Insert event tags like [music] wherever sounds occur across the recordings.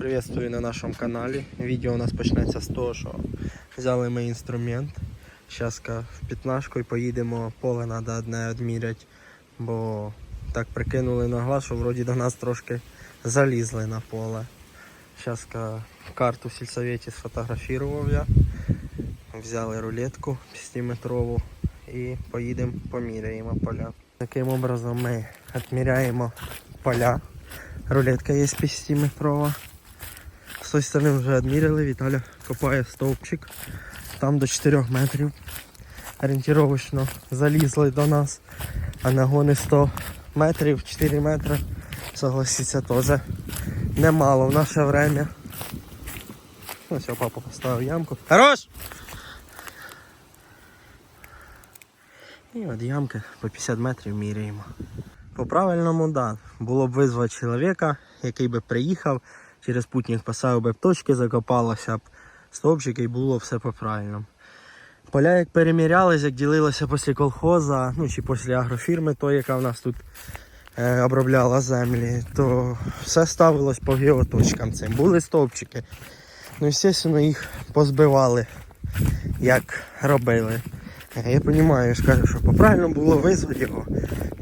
Приветствую на нашому каналі. Відео у нас почнеться з того, що взяли ми інструмент. Зараз в п'ятнашку і поїдемо поле треба одне відміряти, бо так прикинули на глаз, що вроді до нас трошки залізли на поле. Зараз карту в сільсоветі сфотографував я. Взяли рулетку 5-метрову і поїдемо поміряємо поля. Таким образом ми відміряємо поля. Рулетка є 50-метрова. З тої сторони вже відміряли, Віталя копає стовпчик. Там до 4 метрів. Орієнтировочно залізли до нас. А нагони 100 метрів, 4 метри. Согласіться, теж немало в наше время. Ну все, папа поставив ямку. Хорош! І от ямки по 50 метрів міряємо. По правильному, да. Було б визвати чоловіка, який би приїхав, через путник поставив би точки, закопалося б стовпчики і було все по правильному. Поля як перемірялись, як ділилося після колхоза, ну чи після агрофірми, той, яка в нас тут е, обробляла землі, то все ставилось по геоточкам цим. Були стовпчики. Ну, звісно, їх позбивали, як робили. Е, Я розумію, ж кажу, що по-правильно було визвати його.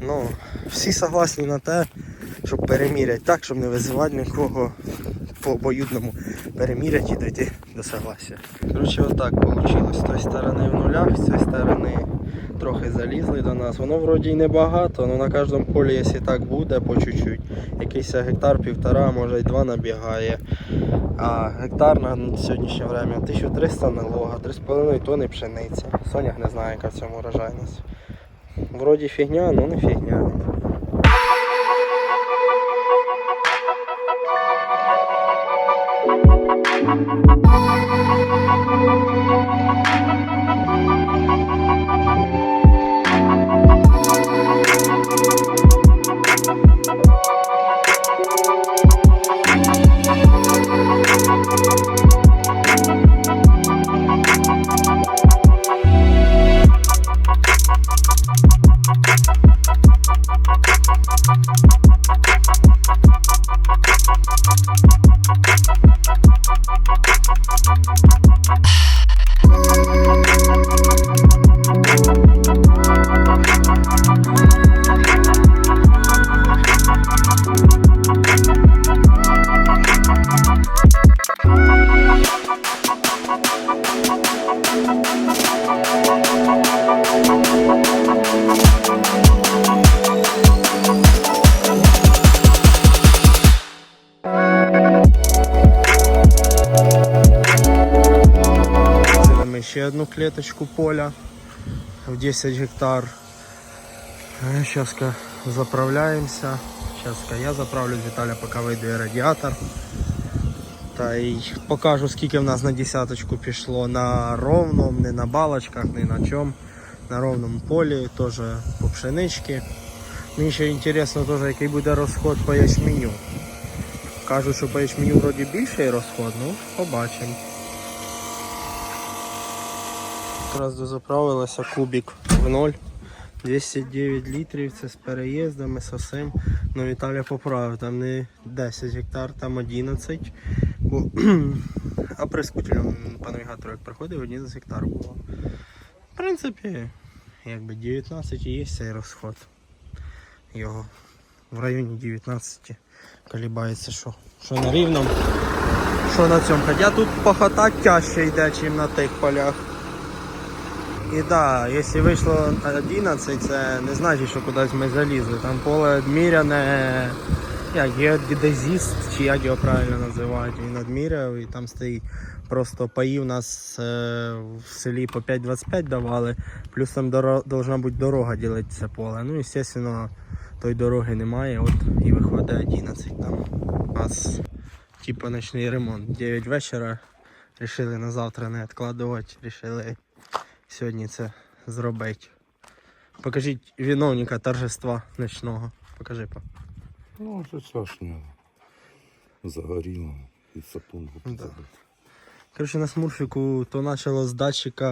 Ну, всі согласні на те, щоб переміряти так, щоб не визивати нікого по обоюдному переміряти і дійти до согласия. Коротше, отак вийшло. З тої сторони в нулях, з цієї сторони трохи залізли до нас. Воно вроді й небагато, але на кожному полі, якщо так буде, по чуть-чуть. Якийсь гектар, півтора, може й два набігає. А гектар на сьогоднішнє время 1300 налога, 3,5 тонни пшениці. Сонях не знає, яка в цьому урожайність. Вроді фігня, але не фігня. Клеточку поля в 10 гектар. Зараз заправляємося. Зараз я заправлю Віталя, поки вийде радіатор. Та й покажу скільки в нас на десяточку пішло на ровному, не на балочках, не на чому. На ровному полі, теж по пшеничці. Мені ще інтересно, теж, який буде розход по ячменю. Кажуть, що по ячменю вроді більший розход, ну побачимо. Якраз дозаправилася кубик в ноль. 209 літрів, це з переїздами, з усім. Ну Віталя поправив, там не 10 гектар, там 11. Бо, [clears throat] а прискутелем по навігатору як приходив, 11 гектар було. В принципі, якби 19 і є цей розход. Його в районі 19 колібається, що, що на рівному, що на цьому. Хоча тут похота тяжче йде, ніж на тих полях. І так, да, якщо вийшло 11, це не значить, що кудись ми залізли. Там поле відміряне, як геодезіст, чи як його правильно називають. Він відміряв і там стоїть просто паї у нас е, в селі по 5,25 давали, плюс там должна бути дорога ділити це поле. Ну, звісно, тої дороги немає, от і виходить 11 там. У нас типу ночний ремонт. 9 вечора. Рішили на завтра не відкладувати, рішили сьогодні це зробити. Покажіть виновника торжества ночного. Покажи па. Ну, це страшно. Загоріло і сапун Да. Коротше, на смурфіку то почало з датчика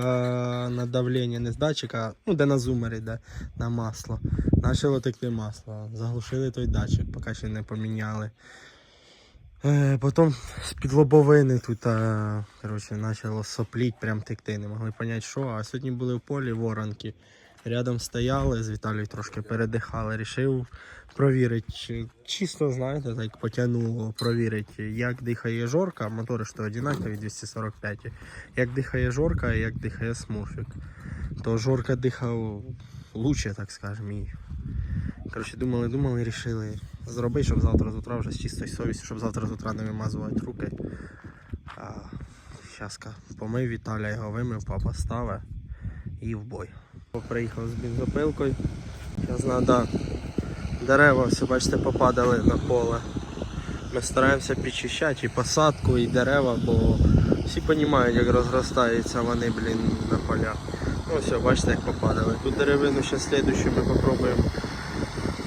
на давлення, не з датчика, ну де на зумер йде на масло. Почало текти масло. Заглушили той датчик, поки ще не поміняли. Е, потім з-під лобовини тут е, коротше, почало сопліть, прям текти, не могли поняти, що. А сьогодні були в полі воронки. Рядом стояли, з Віталією трошки передихали. Рішив провірити, чи- чисто, знаєте, так потягнуло провірити, як дихає жорка, мотори то одинакові 245. Як дихає жорка і як дихає смурфік. То жорка дихав лучше, так скажемо. Коротше, думали, думали, рішили зробити, щоб завтра з утра вже з чистою совістю, щоб завтра з утра не вимазувати руки. А, щас помив Віталя, його вимив, папа ставить і в бой. Приїхав з бензопилкою. Зараз треба дерева, все бачите, попадали на поле. Ми стараємося підчищати і посадку, і дерева, бо всі розуміють, як розростаються вони, блін, на полях. Ну все, бачите, як попадали. Тут деревину ще слідущу ми попробуємо.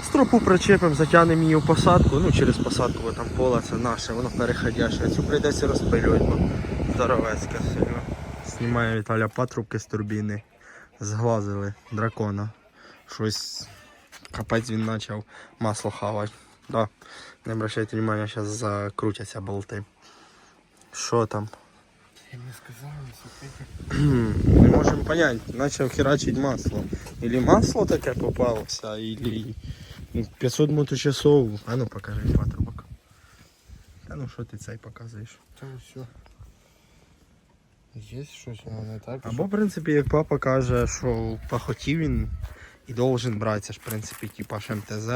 Стропу причепимо, затягнемо її в посадку, ну через посадку, бо там поле це наше, воно переходяще. Цю прийдеться розпилювати, здоровецька сильно. Знімає Віталя патрубки з турбіни. Зглазили дракона. Щось капець він почав масло хавати. Да. Не обращайте внимания, зараз закрутяться болти. Що там? Не сказав, не. Не можемо понять, почав херачить масло. Или масло таке попалося, или ну, 500 моточасов. А ну покажи патрубок. Та ну що ти цей показуєш? Та все. Є щось, воно не так. Або, в принципі, як папа каже, що в він і должен брати, це ж, в принципі, типа ж МТЗ.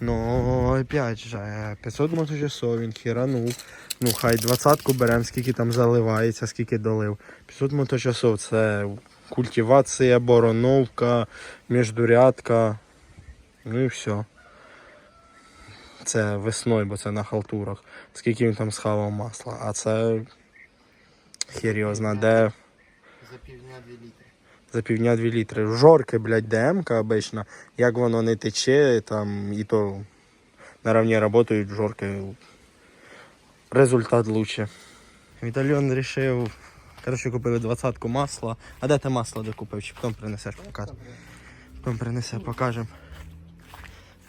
Ну, опять же, 500 моточасов він хіранув. Ну, хай двадцятку беремо, скільки там заливається, скільки долив. 500 моточасов це культивація, бороновка, міждурядка. Ну і все. Це весною, бо це на халтурах. Скільки він там схавав масла. А це хер де За півдня 2 літри. За півдня 2 літри. Жорки, блядь, ДМ-ка обично. Як воно не тече, там і то наравні працюють жорки. Результат лучше. Вітальон вирішив. Коротше, купили двадцятку масла. А де ти масло докупив? Чи потім принесеш показ? Потім принесе, покажемо.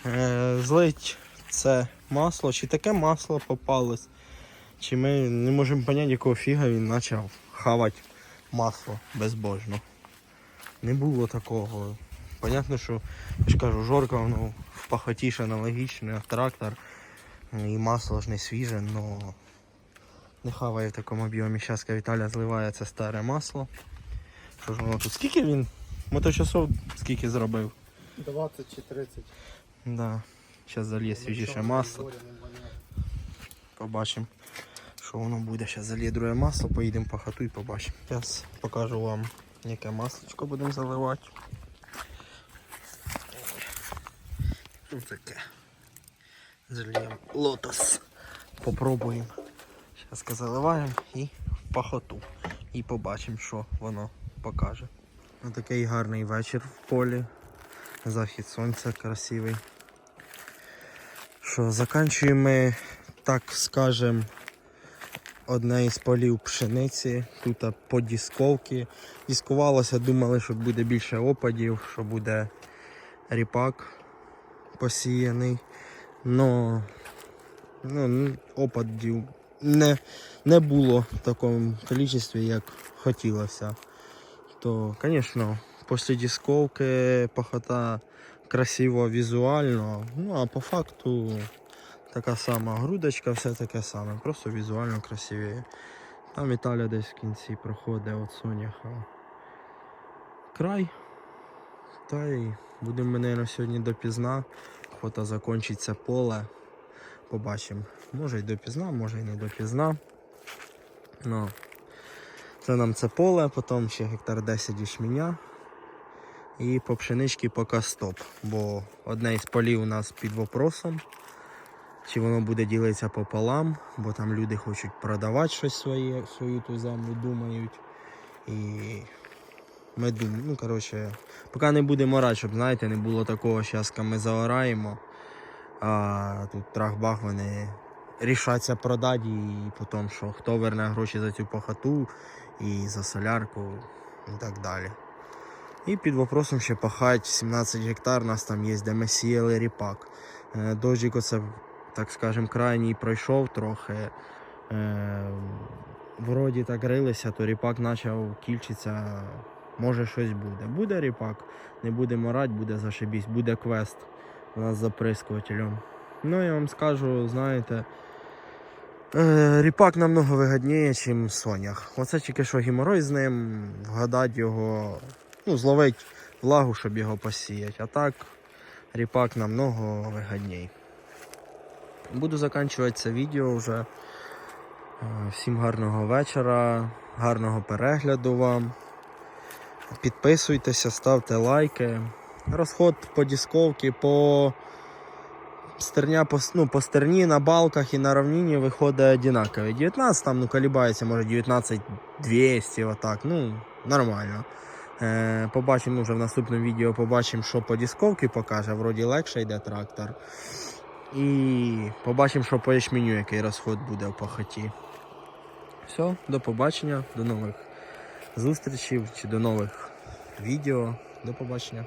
Е, злить це масло, чи таке масло попалось, чи ми не можемо поняти, якого фіга він почав хавати масло безбожно. Не було такого. Понятно, що я ж кажу, жорка воно в пахоті ж аналогічне, трактор і масло ж не свіже, але не хаває в такому об'ємі. Зараз Віталя зливає це старе масло. Що ж воно тут? Скільки він? Моточасов скільки зробив? 20 чи 30. Да. Зараз зальє свіжіше масло. Побачимо, що воно буде. Зараз зальє друге масло, поїдемо по хату і побачимо. Зараз покажу вам, яке масличко будемо заливати. Ось таке. Зальємо лотос. Попробуємо. Зараз заливаємо і в пахоту. І побачимо, що воно покаже. Ось такий гарний вечір в полі. Захід сонця красивий. Що, заканчуємо так скажем, одне із полів пшениці. Тут а, по дісковці. Діскувалося, думали, що буде більше опадів, що буде ріпак посіяний. Но ну, опадів не, не було в такому кількості, як хотілося. То, звісно, після дісковки пахота красиво візуально, ну а по факту така сама грудочка, все таке саме, просто візуально красивіше. Там Італія десь в кінці проходить от соняха край. Та й будемо наверное, сьогодні допізна. Охота закінчиться поле. Побачимо. Може й допізна, може й не допізна. Ну, це нам це поле, потім ще гектар 10 ячменя. І по пшеничці поки стоп. Бо одне із полів у нас під вопросом. Чи воно буде ділитися пополам, бо там люди хочуть продавати щось своє, свою ту землю, думають. І ми думаємо, ну коротше, поки не будемо рад, щоб знаєте, не було такого, зараз ми заораємо, а тут трах-бах вони рішаться продати і потім що хто верне гроші за цю похоту і за солярку і так далі. І під вопросом ще пахать 17 гектар, у нас там є, де ми сіяли ріпак. Е, Дождик оце так скажем, крайній пройшов трохи. Е, вроді так рилися, то ріпак почав кільчитися. Може щось буде. Буде ріпак, не буде морать, буде зашибісь, буде квест у нас з заприскувателем. Ну, я вам скажу, знаєте, е, ріпак намного вигідніше, ніж сонях. Оце тільки що геморой з ним, вгадати його, ну, зловить влагу, щоб його посіяти. А так, ріпак намного вигідній. Буду закінчувати це відео вже. Е, Всім гарного вечора, гарного перегляду вам. Підписуйтеся, ставте лайки. Розход по дисковці, по стерня, по, ну, по стерні на балках і на равнині виходить одинакові. 19 там ну, колібається, може 19 200, отак. Ну, нормально. Е, побачимо вже в наступному відео, побачимо, що по дисковці покаже. Вроді легше йде трактор. І побачимо, що по ячменю, який розход буде в пахоті. Все, до побачення, до нових зустрічей чи до нових відео. До побачення.